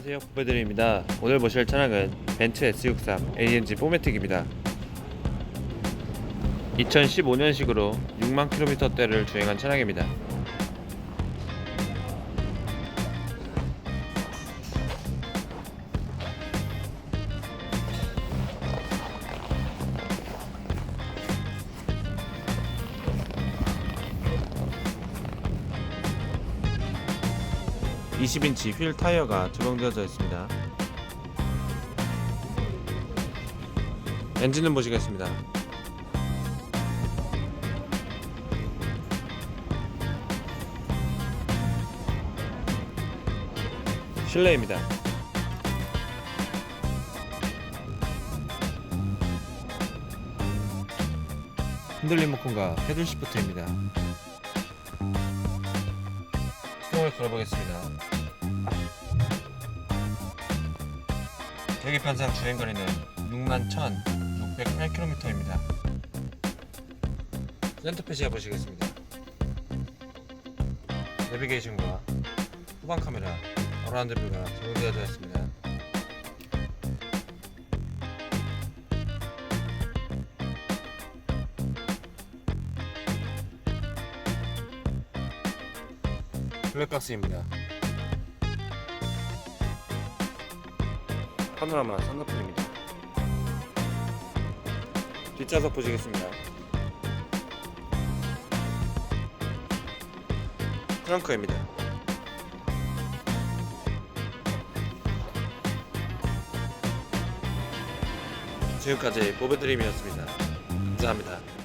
안녕하세요. 후배들입니다. 오늘 보실 차량은 벤츠 S63 ANG 포매틱입니다. 2015년식으로 6만 킬로미터대를 주행한 차량입니다 (20인치) 휠 타이어가 적용되어져 있습니다. 엔진은 보시겠습니다. 실내입니다. 흔들림 모컨과 패들 시프트입니다 시동을 걸어보겠습니다. 계기판상 주행거리는 61,608km입니다. 센터페시아 보시겠습니다. 내비게이션과 후방 카메라 어라운드 뷰가 적용되어져 있습니다 블랙박스입니다. 파노라마 썬루프입니다. 뒷좌석 보시겠습니다. 트렁크입니다. 지금까지 보배드림이었습니다. 감사합니다